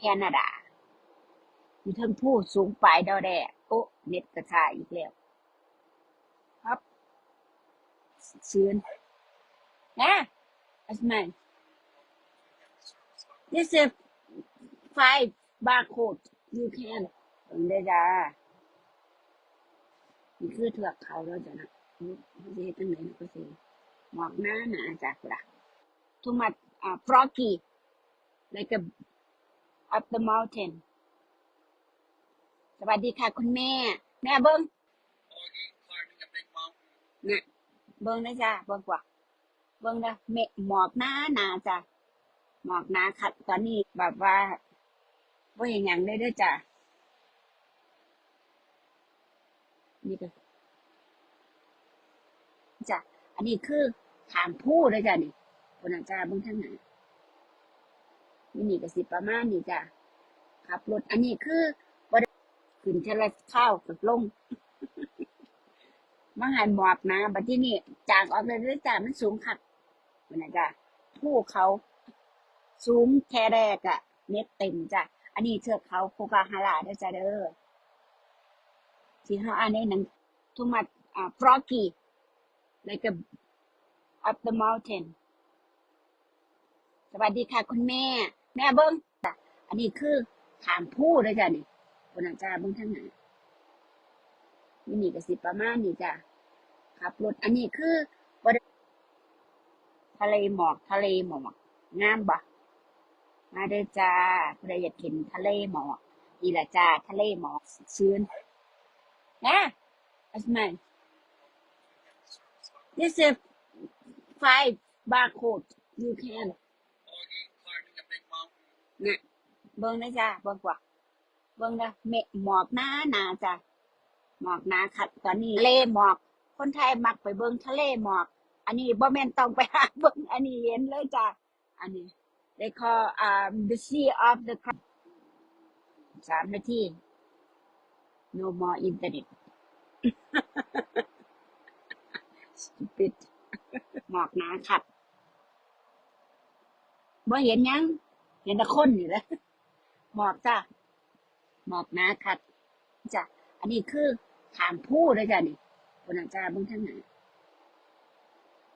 แคนาดาอยู่เทิงผู้สูงปลายดอแดโอ้เน็ตกระชายอีกแล้วครับชื้นนะ Asman this is five barcode you can เบิ่งได้จ้านี่คือเถือกเขาแล้วจ้ะนะนี่เจะเฮ็ดจังได๋ก็สิหมอกหน้าหนาจากหล่ะ too much uh, froggy like a up the mountain สวัสดีค่ะคุณแม่ แม่เบิ้ง climbing a big mountain. นะเบิ้งนะจ้าเบิ้งกว่า เบิ้งนะเมฆหมอกหนาหนาจ้ะหมอกหนาคัดตอนนี้แบบว่าบ่เห็นหยังเลยเด้อจ้ะนี่ก็จ้ะอันนี้คือถามผู้เด้อจ้ะนี่คนอาจารย์เบิ้งทางไหน นี่นี่ก็สิประมาณนี้จ้ะขับรถอันนี้คือบ่ได้ขึ้นเทละข้าวกับลงมาหันหมอบนะบัดที่นี่จางออกเลยด้อจ้ะมันสูงคักคนอาจารย์ผู้เขาสูงแค่แรกอะเน็ตเต็มจ้ะอันนี้เทือกเขาภูกาฮาราเด้อจ้ะเด้อที่เขาอ่านในหนังทุมัดอ่า froggy like a up the mountain สวัสดีค่ะ คุณแม่ แม่เบิ้งอันนี้คือถามผู้เลยจ้ะนี่คนอาจารย์เบิ้งทางไหนนี่นี่ก็สิประมาณนี้จ้ะขับรถอันนี้คือบ่ได้ทะเลหมอกทะเลหมอกงามบ่มาเด้อจ้าใครอยากเห็นทะเลหมอกนี่แหละจ้าทะเลหมอกชื้นนะอัสมัน this is five barcode you can climbing a big mountain. นะเบิ่งนะจ้าเบิ่งกว่าเบิ่งนะเมฆหมอกหนาหนาจ้ะหมอกหนาคัดตอนนี้เลหมอก คนไทยมักไปเบิ่งทะเลหมอก อันนี้บ่แม่นต้องไปหาเบิ่งอันนี้เห็นเลยจ้ะอันนี้ they call um the sea of the สามนาที no more internet stupid หมอกหนาคัดบ่เห็นยัง เห็นต่คนนี่แหละหมอกจ้ะหมอกหนาคัดจ้ะอันนี้คือถามผู้เลยจ้ะนี่คนอาจารย์เบิ่งทางไหน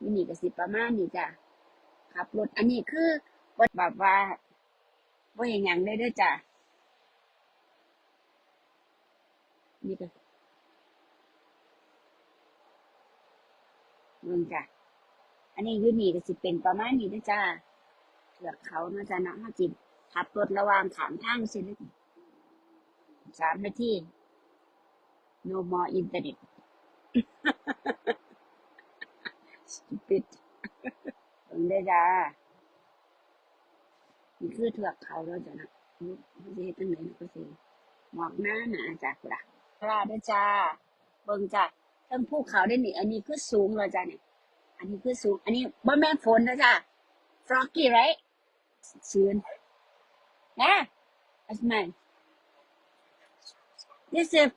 นี่นี่ก็สิประมาณนี้จ้ะขับรถอันนี้คือบ่แบบว่าบ่าเห็นหยังเลยเด้อจ้ะนี่ก็เบิ่งจ้ะอันนี้ยูนี่ก็สิเป็นประมาณนี้ด้อจ้า เถือกเขาเนาะจ้ะนาะเฮาจิขับรถระหว่างขามทางสิเด้อสามนาที no more internet stupid เบิ่งได้จ้านี่คือเถือกเขาแล้วจ้ะนะนี่มันสิเฮ็ดจังได๋ก็สิหมอกหน้าหนาจ้ะพุ่นล่ะกล้าเด้จ้า เบิ่งจ้ะเทั้งภูเขาได้อนี่ อันนี้คือสูงแล้วจ้ะนี่ย อันนี้คือสูง อันนี้บ่แม่ฝนนะจ้ะ froggy right ชื้นนะ Asman this is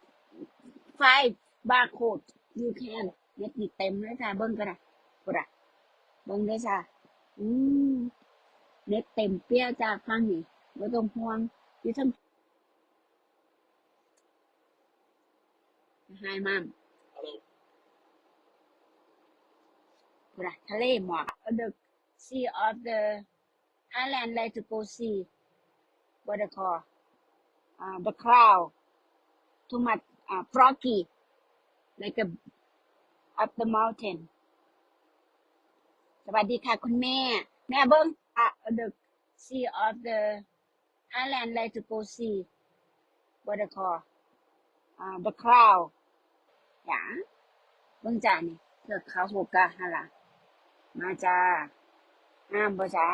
five barcode you can เน็ตนี่เต็มเลยจ้ะเบิ่งกันนะพุ่นล่ะเบิ่งได้อจ้ะอืมเน็ตเต็มเปี้ยจ้ะฟังนี่บ่ต้องห่วงอยู่เทั้ง Hi mom Hello. พุ่นล่ะทะเลหมอก the sea of the Thailand like to go see what they call uh, the cloud too much uh, froggy like a up the mountain สวัสดีค่ะคุณแม่ แม่เบิ้ง uh, the sea of the Thailand like to go see what they call uh, the cloud หยาเบิ้งจ้านี่เทือกเขาโฮกาฮาระมาจ้างามบ่จ้า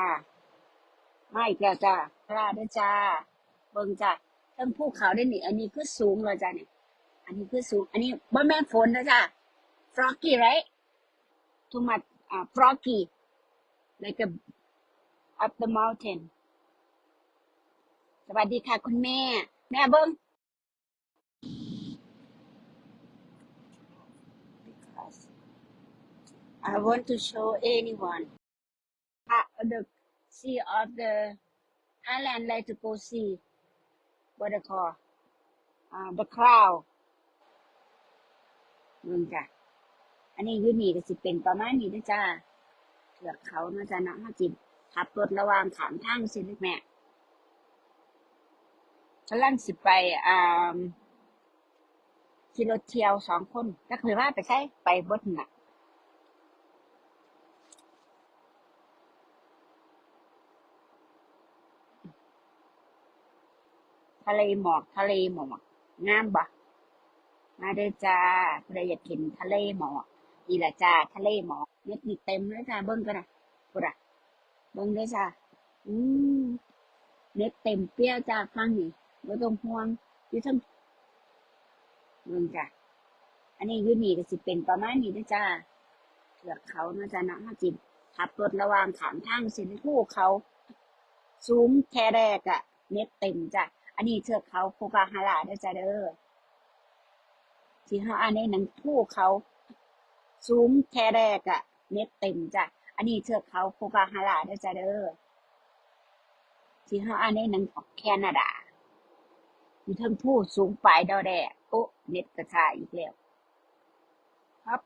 ไมาอีกแล้วจ้ากล้าเด้อจ้า เบิ่งจ้าทั้งภูเขาได้อนี่อันนี้คือสูงแล้วจ้าเนี่ย อันนี้คือสูง อันนี้บ่แม่ฝนนะจ้า froggy right too much uh, froggy like a up the mountain สวัสดีค่ะคุณแม่ แม่เบิ้ง because I want to show anyone uh, the sea of the Thailand like to go see what they call uh, the crowd เมืองจ้ะ อันนี้ยูนี่ก็สิเป็นประมาณนี้นะจ้าเถือกเขาเนาะจ้ะนะถ้าจิขับรถระหว่างขามทางสิลูกแม่กำลังสิไปอ่าขี่รถเที่ยวสองคนก็เคยว่าไปใช้ไปบดน่ะ ทะเลหมอกทะเลหมอกงามบ่มาเด้อจ้าใครอยากเห็นทะเลหมอกนี่แหละจ้าทะเลหมอกเน็ตนี่เต็มเลยจ้าเบิ้งกันนะปุระเบิ้งเลยจ้าอืมเน็ตเต็มเปรี้ยวจ้าฟังนี่ไม่ต้องห่วงอยู่ทั้งเบิ้งจ้าอันนี้ยูนี่ก็สิเป็นประมาณนี้นะจ้าเถือกเขานาะจ้าเนาะถ้าจิบขับรถระวางขามทางสิภูเขาซูมแค่แรกอะเน็ตเต็มจ้ะ อันนี้เทือกเขาภูกาฮาราเด้อจ้าเด้อที่เขาอันนี้หนังภูเขาซูมแค่แรกอะเน็ตเต็มจ้ะอันนี้เทือกเขาภูกาฮาราเด้อจ้าเด้อที่เขาอันนี้หนังแคนาดาอยู่เทิงผู้สูงปลายดอแดโอ้เน็ตกระชายอีกแล้วครับ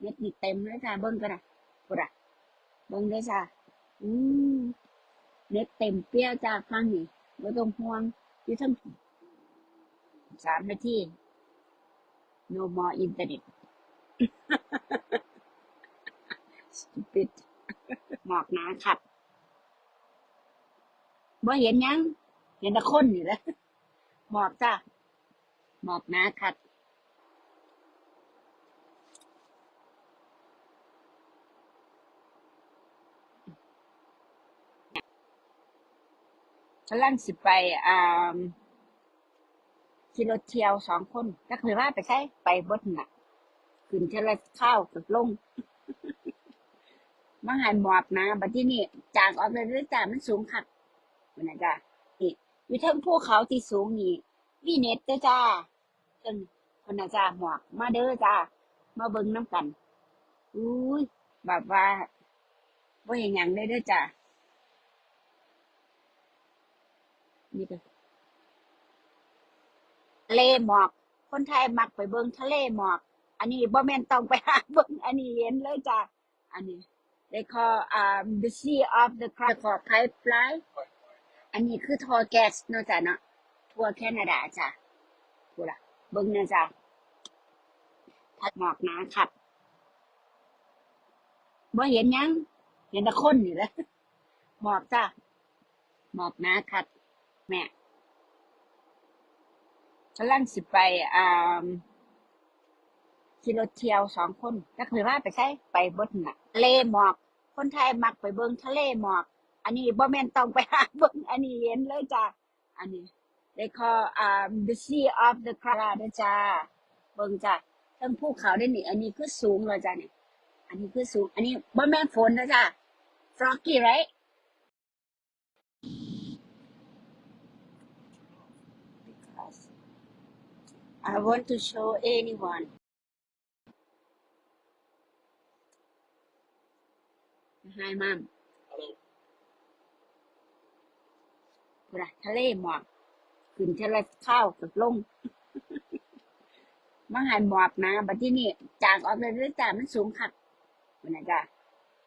เน็ตนี่เต็มเลยจ้าเบิ้งกันนะปุระเบิ้งเลยจ้าอืมเน็ตเต็มเปรี้ยวจ้าฟังนี่ ไม่ต้องห่วงอยู่ทั้งสามนาที no more internet stupid หมอกหนาขัดบ่เห็นยัง เห็นแต่คนอยู่แล้วหมอกจ้าหมอกหนาขัด กำลังสิไปอ่าขี่รถเที่ยวสองคนก็เคยว่าไปใช้ไปบดน่ะขึ้นเทละข้าวกับลงมาหันหมอบนะบัดที่นี่จางออกเลยด้วยจ้ามันสูงคักมันนะจ้านี่อยู่เทั้งภูเขาที่สูงนี่มีเน็ตเด้อจ้าเพิ่นคนนะจ้าหมอกมาเด้อจ้ามาเบิ่งน้ำกันอุ้ยแบบว่าบ่าเห็นหยังเลยเด้อจ้า นี่ก็ทะเลหมอก คนไทยมักไปเบิ่งทะเลหมอก อันนี้บ่แม่นต้องไปหาเบิ่งอันนี้เห็นเลยจ้ะอันนี้ they call um the sea of the crocodile pipeline อันนี้คือทอแก๊สเนาะจ้ะเนาะทั่วแคนาดาจ้ะพูละเบิ่งนะจ้ะทัดหมอกหนาขัดบ่เห็นยัง เห็นแต่คนนี่แหละหมอกจ้ะหมอกหนาขัด แม่กำลังสิไปอ่าขี่รถเที่ยวสองคนก็เคยว่าไปใช้ไปบดน่ะทะเลหมอก คนไทยมักไปเบิ่งทะเลหมอก อันนี้บ่แม่นต้องไปหาเบิ่งอันนี้เห็นเลยจ้ะอันนี้ they call um the sea of the crowd นะจ้าเบิ่งจ้ะทั้งภูเขาได้นี่ อันนี้คือสูงเลยจ้ะนี่อันนี้คือสูง อันนี้บ่แม่นฝนนะจ้ะ froggy right because I want to show anyone ให้มั่ม Hello. พุระทะเลหมอกขึ้นเทละข้าวกับลงมาหันหมอกนะบัดที่นี่จางออกเลยด้วยจ้ามันสูงคักมันนะจ้า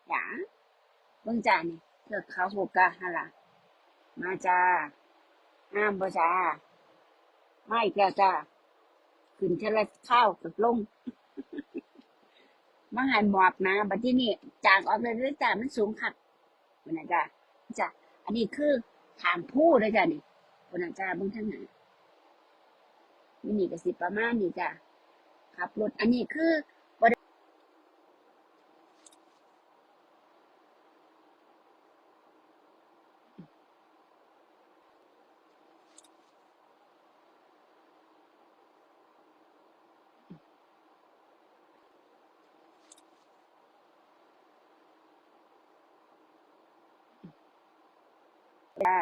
หยาเบิ่งจ้านี่เทือกเขาโฮกาฮาล่ะมาจ้าห้ามบ่จ้า มาอีกแล้วจ้าขึ้นเทละข้าวกับลงมาหันหมอบนะบัดที่นี่จากออกเลยด้วยจ้ามันสูงคักมันนะจ้าจ้าอันนี้คือทางผู้เลยจ้านี่คนนะจ้าเบิ่งทางไหนนี่นี่ก็สิประมาณนี้จ้าขับรถอันนี้คือบ่ได้ จ้า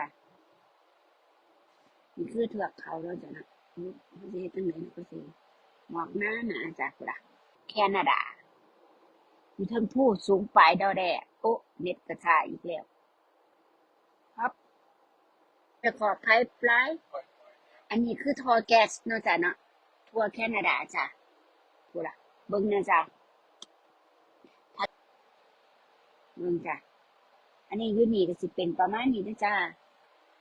นี่คือเทือกเขาแล้วจ้ะนะนี่มันสิเฮ็ดจังได๋ก็สิหมอกหน้าหนาจ้ะพุ่นล่ะแคนาดาอยู่เทิงผู้สูงปลายดอแดโอ้เน็ตกระชาอีกแล้วครับจะขอไพป์ไลน์อันนี้คือทอแก๊สเนาะจ้ะเนาะทั่วแคนาดาจ้ะพูดละเบิ่งนะจ้ะเบิ่งจ้ะ อันนี้ยูนี่ก็สิเป็นประมาณนี้นะจ้ะ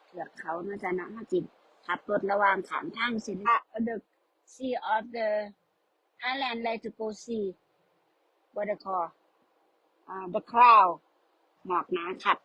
เถือกเขานาะจ้ะเนาะเฮาจิขับรถระหว่างขามทางสินะ the sea of the Thailand like to go see what they call อ่าเดอะคลาวหมอกหนาขับ